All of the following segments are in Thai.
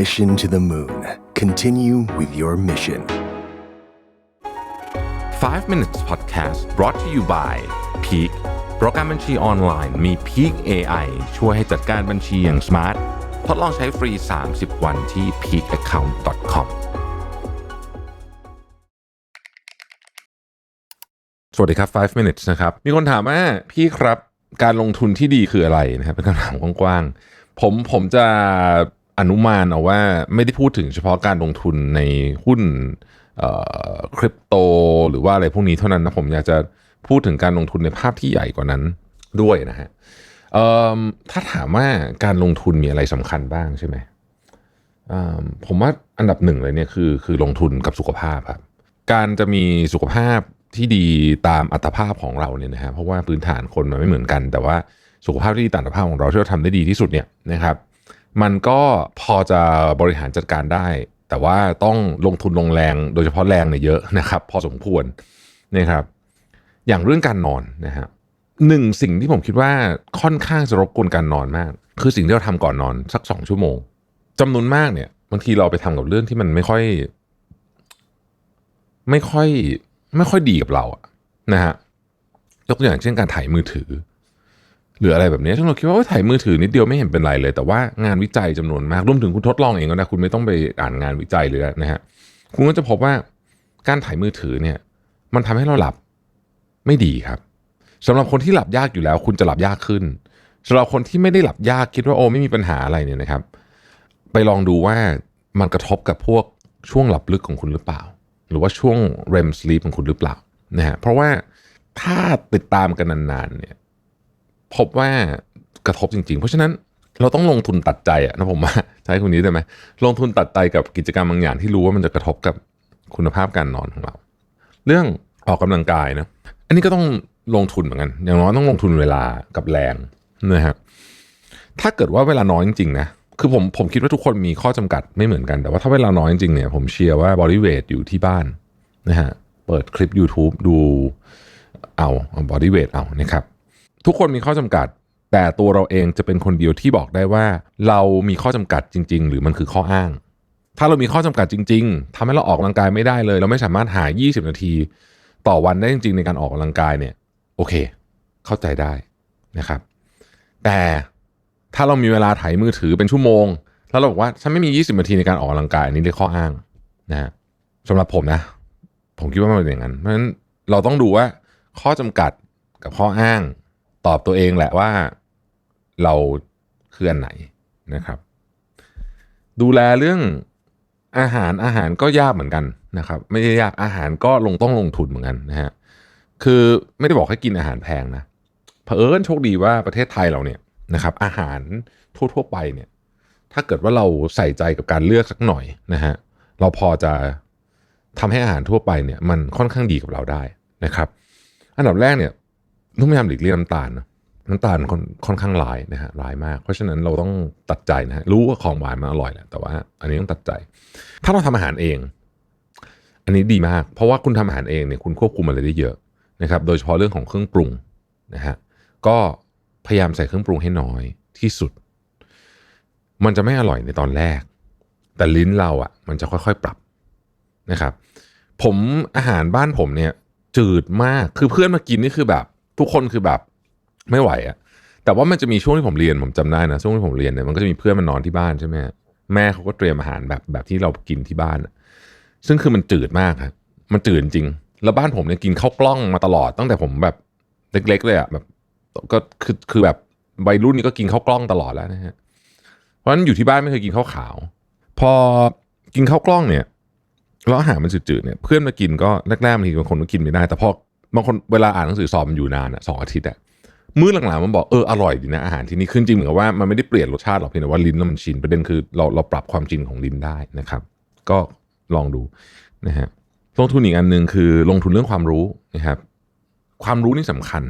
Mission to the Moon. Continue with your mission. 5 minutes podcast brought to you by Peak โปรแกรมบัญชีออนไลน์มี Peak AI ช่วยให้จัดการบัญชีอย่างสมาร์ท ทดลองใช้ฟรี 30 วันที่ peakaccount.com สวัสดีครับ 5 minutes นะครับ มีคนถามว่าพี่ครับ การลงทุนที่ดีคืออะไรนะครับ เป็นคำถามกว้างๆ ผมผมจะ อนุมานเอาว่าไม่ได้พูดถึงเฉพาะการลงทุนในหุ้นคริปโตหรือว่าอะไรพวกนี้เท่านั้นนะผมอยากจะพูดถึงการลงทุนในภาพที่ใหญ่กว่านั้นด้วยนะฮะถ้าถามว่าการลงทุนมีอะไรสำคัญบ้างใช่ไหมผมว่าอันดับหนึ่งเลยเนี่ยคือคือลงทุนกับสุขภาพครับการจะมีสุขภาพที่ดีตามอัตภาพของเราเนี่ยนะฮะเพราะว่าพื้นฐานคนมันไม่เหมือนกัน แต่ว่าสุขภาพที่ดีตามอัตภาพของเราที่เราทำได้ดีที่สุดเนี่ยนะครับ มันก็พอจะบริหารจัดการได้ แต่ว่าต้องลงทุนลงแรงโดยเฉพาะแรงเนี่ยเยอะนะครับ พอสมควรนะครับอย่างเรื่องการนอนนะฮะหนึ่งสิ่งที่ผมคิดว่าค่อนข้างจะรบกวนการนอนมาก คือสิ่งที่เราทำก่อนนอนสักสองชั่วโมงจำนวนมากเนี่ยบางทีเราไปทำกับเรื่องที่มันไม่ค่อย ไม่ค่อย ไม่ค่อยดีกับเราอะนะฮะยกตัวอย่างเช่นการถ่ายมือถือ รืออะไรแบบนี้ซึ่งเราคิดว่าถ่ายมือถือนิดเดียวไม่เห็นเป็นไรเลย แต่ว่างานวิจัยจำนวนมากรวมถึงคุณทดลองเองก็นะคุณไม่ต้องไปอ่านงานวิจัยเลยนะฮะคุณก็จะพบว่าการถ่ายมือถือเนี่ย มันทำให้เราหลับไม่ดีครับสำหรับคนที่หลับยากอยู่แล้ว คุณจะหลับยากขึ้นสำหรับคนที่ไม่ได้หลับยากคิดว่าโอ้ไม่มีปัญหาอะไรเนี่ยนะครับ ไปลองดูว่ามันกระทบกับพวกช่วงหลับลึกของคุณหรือเปล่า หรือว่าช่วง REM sleep ของคุณหรือเปล่านะฮะเพราะว่าถ้าติดตามกันนานๆเนี่ย พบว่ากระทบจริง ๆ เพราะฉะนั้นเราต้องลงทุนตัดใจอะนะผมว่าใช้คุณนี้ได้ไหมลงทุนตัดใจกับกิจกรรมบางอย่างที่รู้ว่ามันจะกระทบกับคุณภาพการนอนของเรา เรื่องออกกำลังกายนะอันนี้ก็ต้องลงทุนเหมือนกัน อย่างน้อยต้องลงทุนเวลากับแรงนะฮะถ้าเกิดว่าเวลาน้อยจริงๆนะคือผมผมคิดว่าทุกคนมีข้อจำกัดไม่เหมือนกันแต่ว่าถ้าเวลาน้อยจริงๆเนี่ยผมเชียร์ว่าบริเวทอยู่ที่บ้านนะฮะเปิดคลิป YouTube ดูเอาบอดี้เวทเอานะครับ ทุกคนมีข้อจำกัด แต่ตัวเราเองจะเป็นคนเดียวที่บอกได้ว่า เรามีข้อจำกัดจริง ๆ หรือมันคือข้ออ้าง ถ้าเรามีข้อจำกัดจริง ๆทำให้เราออกกำลังกายไม่ได้เลย เราไม่สามารถหา 20 นาที ต่อวันได้จริง ๆ ในการออกกำลังกายเนี่ยโอเค เข้าใจได้นะครับ แต่ถ้าเรามีเวลาถ่ายมือถือเป็นชั่วโมง แล้วเราบอกว่าฉันไม่มี 20 นาทีในการออกกำลังกายอันนี้เรียกข้ออ้างนะฮะสำหรับผมนะ ผมคิดว่ามันเป็นอย่างนั้นเพราะฉะนั้นเราต้องดูว่าข้อจำกัดกับข้ออ้าง ตอบตัวเองแหละว่าเราคืออันไหนนะครับ ดูแลเรื่องอาหารอาหารก็ยากเหมือนกันนะครับ ไม่ได้ยากอาหารก็ลงต้องลงทุนเหมือนกันนะฮะคือไม่ได้บอกให้กินอาหารแพงนะเผอิญโชคดีว่าประเทศไทยเราเนี่ยนะครับ อาหารทั่วๆไปเนี่ย ถ้าเกิดว่าเราใส่ใจกับการเลือกสักหน่อยนะฮะเราพอจะทำให้อาหารทั่วไปเนี่ย มันค่อนข้างดีกับเราได้นะครับ อันดับแรกเนี่ย ต้องพยายามหลีกเลี่ยงน้ำตาลนะน้ำตาลค่อนค่อนข้างร้ายนะฮะร้ายมาก เพราะฉะนั้นเราต้องตัดใจนะฮะรู้ว่าของหวานมันอร่อยแหละแต่ว่า อันนี้ต้องตัดใจ ถ้าเราทำอาหารเอง อันนี้ดีมาก เพราะว่าคุณทำอาหารเองเนี่ยคุณควบคุมอะไรได้เยอะนะครับ โดยเฉพาะเรื่องของเครื่องปรุงนะฮะก็พยายามใส่เครื่องปรุงให้น้อยที่สุด มันจะไม่อร่อยในตอนแรก แต่ลิ้นเราอะ่ะ มันจะค่อยๆปรับนะครับ ผมอาหารบ้านผมเนี่ย จืดมากคือเพื่อนมากินนี่คือแบบ ทุกคนคือแบบไม่ไหวอะแต่ว่ามันจะมีช่วงที่ผมเรียนผมจำได้นะช่วงที่ผมเรียนเนี่ยมันก็จะมีเพื่อนมานอนที่บ้านใช่ไหมแม่เขาก็เตรียมอาหารแบบแบบที่เรากินที่บ้าน ซึ่งคือมันจืดมากครับมันจืดจริง แล้วบ้านผมเนี่ยกินข้าวกล้องมาตลอด ตั้งแต่ผมแบบเล็กๆเลยอะแบบก็คือคือแบบวัยรุ่นนี่ก็กินข้าวกล้องตลอดแล้วนะฮะเพราะฉะนั้นอยู่ที่บ้านไม่เคยกินข้าวขาว พอกินข้าวกล้องเนี่ยแล้วอาหารมันจืดๆเนี่ยเพื่อนมากินก็แรกๆบางทีบางคนก็กินไม่ได้ แต่พอ บางคนเวลาอ่านหนังสือสอบมันอยู่นานอะสองอาทิตย์อะมื้อหลังๆมันบอกเอออร่อยดีนะอาหารที่นี่ขึ้นจริงเหมือนกับว่ามันไม่ได้เปลี่ยนรสชาติหรอกเพียงแต่ว่าลิ้นมันชินประเด็นคือเราเราปรับความชินของลิ้นได้นะครับ ก็ลองดูนะฮะลงทุนอีกอันหนึ่งคือลงทุนเรื่องความรู้นะครับ ความรู้นี่สำคัญ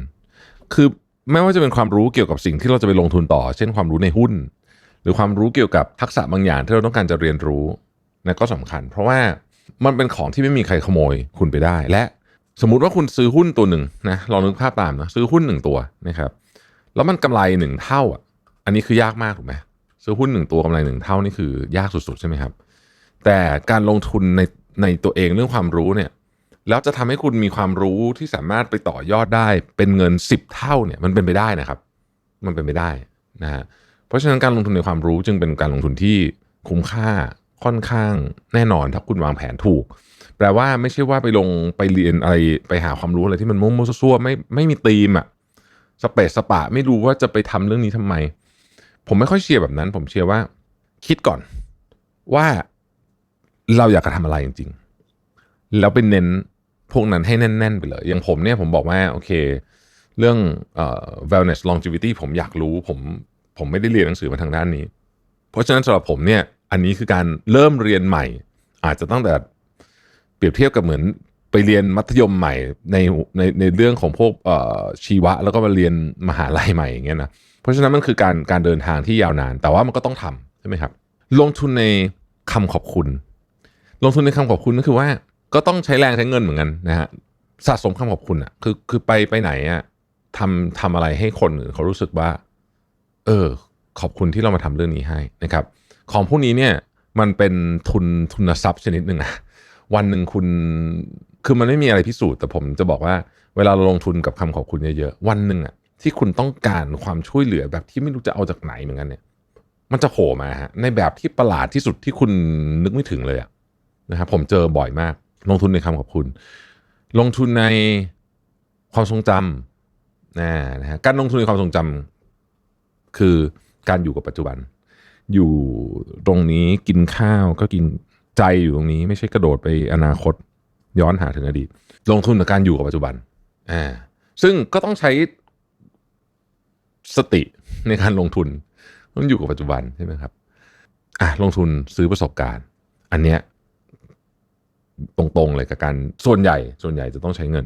คือไม่ว่าจะเป็นความรู้เกี่ยวกับสิ่งที่เราจะไปลงทุนต่อ เช่นความรู้ในหุ้น หรือความรู้เกี่ยวกับทักษะบางอย่างที่เราต้องการจะเรียนรู้นะก็สำคัญ เพราะว่ามันเป็นของที่ไม่มีใครขโมยคุณไปได้ และ สมมุติว่าคุณซื้อหุ้นตัวหนึ่งนะลองนึกภาพตามนะซื้อหุ้นหนึ่งตัวนะครับ แล้วมันกำไรหนึ่งเท่าอะ อันนี้คือยากมากถูกไหมซื้อหุ้นหนึ่งตัวกำไรหนึ่งเท่านี่คือยากสุดๆใช่ไหมครับ แต่การลงทุนในในตัวเองเรื่องความรู้เนี่ยแล้วจะทำให้คุณมีความรู้ที่สามารถไปต่อยอดได้เป็นเงิน 10 เท่าเนี่ยมันเป็นไปได้นะครับ มันเป็นไปได้นะฮะเพราะฉะนั้นการลงทุนในความรู้จึงเป็นการลงทุนที่คุ้มค่า ค่อนข้างแน่นอนถ้าคุณวางแผนถูก แปลว่าไม่ใช่ว่าไปลงไปเรียนอะไรไปหาความรู้อะไรที่มันมั่วๆซั่วๆไม่ไม่มีธีมอะสเปซสปะไม่รู้ว่าจะไปทำเรื่องนี้ทำไม ผมไม่ค่อยเชียร์แบบนั้น ผมเชียร์ว่า คิดก่อนว่าเราอยากจะทำอะไรจริง ๆ แล้วไปเน้นพวกนั้นให้แน่น ๆ ไปเลย อย่างผมเนี่ยผมบอกว่าโอเค เรื่องเอ่อ wellness longevity ผมอยากรู้ผมผมไม่ได้เรียนหนังสือมาทางด้านนี้ เพราะฉะนั้นสำหรับผมเนี่ย อันนี้คือการเริ่มเรียนใหม่ อาจจะตั้งแต่เปรียบเทียบกับเหมือนไปเรียนมัธยมใหม่ในในในเรื่องของพวกเอ่อชีวะ แล้วก็มาเรียนมหาลัยใหม่อย่างเงี้ยนะเพราะฉะนั้นมันคือการการเดินทางที่ยาวนาน แต่ว่ามันก็ต้องทำใช่ไหมครับ ลงทุนในคำขอบคุณ ลงทุนในคำขอบคุณก็คือว่า ก็ต้องใช้แรงใช้เงินเหมือนกันนะฮะสะสมคำขอบคุณอะคือคือไปไปไหนอะทำทำอะไรให้คนอื่นเขารู้สึกว่า เออ ขอบคุณที่เรามาทำเรื่องนี้ให้นะครับ ของพวกนี้เนี่ยมันเป็นทุนทุนทรัพย์ชนิดหนึ่งอะวันหนึ่งคุณคือมันไม่มีอะไรพิสูจน์แต่ผมจะบอกว่าเวลาเราลงทุนกับคำขอบคุณเยอะๆวันหนึ่งอะที่คุณต้องการความช่วยเหลือแบบที่ไม่รู้จะเอาจากไหนเหมือนกันเนี่ย มันจะโผล่มาฮะในแบบที่ประหลาดที่สุดที่คุณนึกไม่ถึงเลยอะนะครับผมเจอบ่อยมาก ลงทุนในคำขอบคุณ ลงทุนในความทรงจำนะนะฮะการลงทุนในความทรงจำคือการอยู่กับปัจจุบัน อยู่ตรงนี้กินข้าวก็กินใจอยู่ตรงนี้ ไม่ใช่กระโดดไปอนาคตย้อนหาถึงอดีต ลงทุนกับการอยู่กับปัจจุบันอ่าซึ่งก็ต้องใช้สติในการลงทุนต้องอยู่กับปัจจุบันใช่ไหมครับอะลงทุนซื้อประสบการณ์ อันเนี้ยตรงๆเลยกับการส่วนใหญ่ ส่วนใหญ่จะต้องใช้เงิน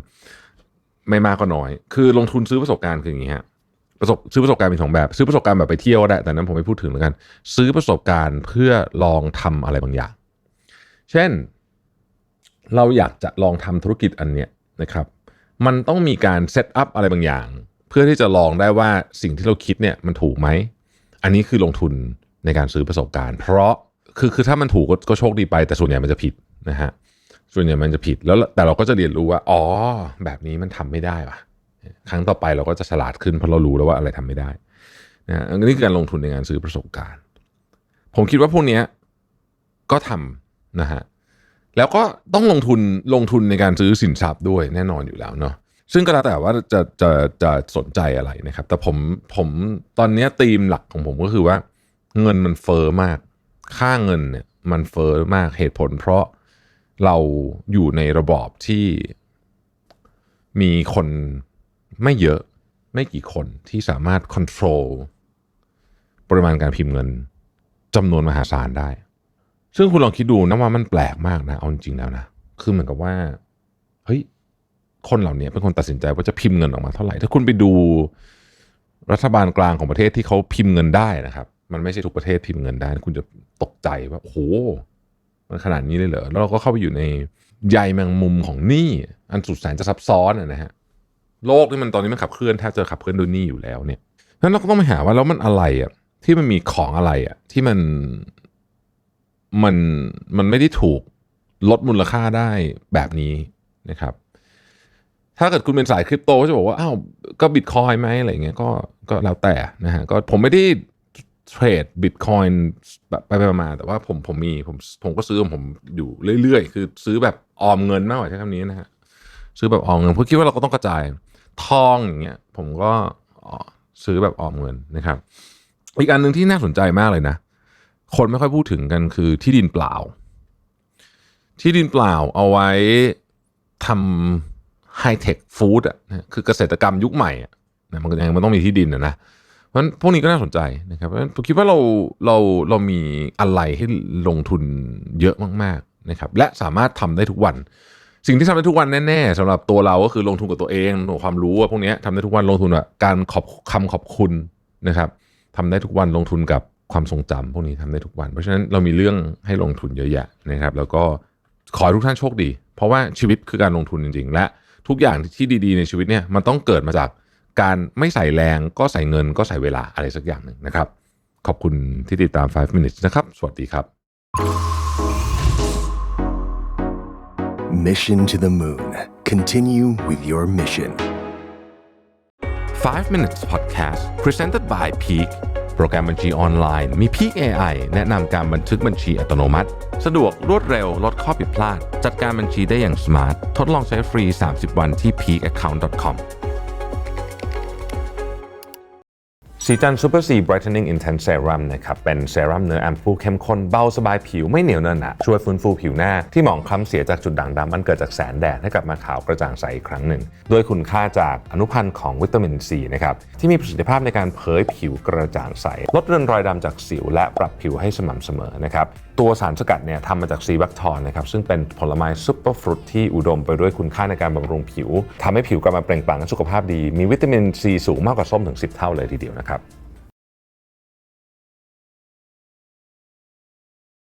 ไม่มากก็น้อย คือลงทุนซื้อประสบการณ์คืออย่างนี้ฮะ ประสบซื้อประสบการณ์มีสองแบบ ซื้อประสบการณ์แบบไปเที่ยวก็ได้แต่นั้นผมไม่พูดถึงแล้วกัน ซื้อประสบการณ์เพื่อลองทำอะไรบางอย่าง เช่น เราอยากจะลองทำธุรกิจอันเนี้ยนะครับ มันต้องมีการเซตอัพอะไรบางอย่าง เพื่อที่จะลองได้ว่าสิ่งที่เราคิดเนี่ยมันถูกไหม อันนี้คือลงทุนในการซื้อประสบการณ์ เพราะคือคือถ้ามันถูกก็ก็โชคดีไป แต่ส่วนใหญ่มันจะผิดนะฮะส่วนใหญ่มันจะผิดแล้วแต่เราก็จะเรียนรู้ว่า อ๋อ แบบนี้มันทำไม่ได้ว่ะ ครั้งต่อไปเราก็จะฉลาดขึ้นเพราะเรารู้แล้วว่าอะไรทำไม่ได้นะอันนี้คือการลงทุนในการซื้อประสบการณ์ ผมคิดว่าพวกนี้ก็ทำนะฮะแล้วก็ต้องลงทุนลงทุนในการซื้อสินทรัพย์ด้วยแน่นอนอยู่แล้วเนาะซึ่งก็แล้วแต่ว่าจะจะจะสนใจอะไรนะครับ แต่ผมผมตอนนี้ธีมหลักของผมก็คือว่า เงินมันเฟอ้อมาก ค่าเงินเนี่ยมันเฟอ้อมากเหตุผล เพราะเราอยู่ในระบอบที่มีคน ไม่เยอะไม่กี่คนที่สามารถควบคุมปริมาณการพิมพ์เงินจำนวนมหาศาลได้ ซึ่งคุณลองคิดดูนะว่ามันแปลกมากนะเอาจริงๆแล้วนะ คือเหมือนกับว่าเฮ้ยคนเหล่านี้เป็นคนตัดสินใจว่าจะพิมพ์เงินออกมาเท่าไหร่ ถ้าคุณไปดูรัฐบาลกลางของประเทศที่เขาพิมพ์เงินได้นะครับ มันไม่ใช่ทุกประเทศพิมพ์เงินได้ คุณจะตกใจว่าโอ้โหมันขนาดนี้เลยเหรอ แล้วเราก็เข้าไปอยู่ในใยแมงมุมของหนี้อันสุดแสนจะซับซ้อนนะฮะ โลกนี่มันตอนนี้มันขับเคลื่อนแทบจะขับเคลื่อนโดยนี้อยู่แล้วเนี่ยฉะนั้นเราก็ต้องไปหาว่าแล้วมันอะไรอะที่มันมีของอะไรอะที่มันมันมันไม่ได้ถูกลดมูลค่าได้แบบนี้นะครับ ถ้าเกิดคุณเป็นสายคริปโตก็จะบอกว่าอ้าวก็บิตคอยไหมอะไรเงี้ยก็ก็แล้วแต่นะฮะก็ผมไม่ได้เทรดบิตคอยแบบไปไปมา แต่ว่าผมผมมีผมผมก็ซื้อผมอยู่เรื่อยๆ คือซื้อแบบออมเงินมากกว่าใช้คำนี้นะฮะซื้อแบบออมเงินเพราะคิดว่าเราก็ต้องกระจาย ทองอย่างเงี้ยผมก็ซื้อแบบออมเงินนะครับ อีกอันหนึ่งที่น่าสนใจมากเลยนะ คนไม่ค่อยพูดถึงกันคือที่ดินเปล่า ที่ดินเปล่าเอาไว้ทำไฮเทคฟู้ดอะคือเกษตรกรรมยุคใหม่อะมันก็ยังมันต้องมีที่ดินนะนะเพราะนั้นพวกนี้ก็น่าสนใจนะครับผมคิดว่าเราเราเรามีอะไรให้ลงทุนเยอะมาก ๆนะครับ และสามารถทำได้ทุกวัน สิ่งที่ทำได้ทุกวันแน่ๆสำหรับตัวเราก็คือลงทุนกับตัวเองลงความรู้พวกนี้ทำได้ทุกวันลงทุนอะการขอบคำขอบคุณนะครับทำได้ทุกวันลงทุนกับความทรงจำพวกนี้ทำได้ทุกวัน เพราะฉะนั้นเรามีเรื่องให้ลงทุนเยอะแยะนะครับ แล้วก็ขอให้ทุกท่านโชคดี เพราะว่าชีวิตคือการลงทุนจริง ๆ และทุกอย่างที่ดีๆ ในชีวิตเนี่ยมันต้องเกิดมาจากการไม่ใส่แรงก็ใส่เงินก็ใส่เวลาอะไรสักอย่างหนึ่งนะครับ ขอบคุณที่ติดตาม 5 minutes นะครับ สวัสดีครับ Mission to the moon. Continue with your mission. 5 minutes podcast presented by Peak โปรแกรมบัญชีออนไลน์มี Peak AI แนะนำการบันทึกบัญชีอัตโนมัติ สะดวกรวดเร็ว ลดข้อผิดพลาด จัดการบัญชีได้อย่างสมาร์ท ทดลองใช้ฟรี 30 วันที่ peakaccount.com สีจันซูเปอร์ซีบรท์เทนนิ่งอินเทนเซรั่มนะครับ เป็นเซรั่มเนื้อแอมพูเข้มข้นเบาสบายผิวไม่เหนียวเนินหนะช่วยฟื้นฟูผิวหน้าที่หมองคล้ำเสียจากจุดด่างดำมันเกิดจากแสงแดดให้กลับมาขาวกระจ่างใสอีกครั้งหนึ่งด้วยคุณค่าจากอนุพันธ์ของวิตามินซีนะครับ ที่มีประสิทธิภาพในการเผยผิวกระจ่างใส ลดเรือนรอยดำจากสิวและปรับผิวให้สม่ำเสมอนะครับ ตัวสารสกัดเนี่ยทำมาจากซีบักทอนนะครับซึ่งเป็นผลไม้ซุปเปอร์ฟรุตที่อุดมไปด้วยคุณค่าในการบำรุงผิวทำให้ผิวกลับมาเปล่งปลั่งและสุขภาพดี มีวิตามินซีสูงมากกว่าส้มถึง 10 เท่าเลยทีเดียวนะครับ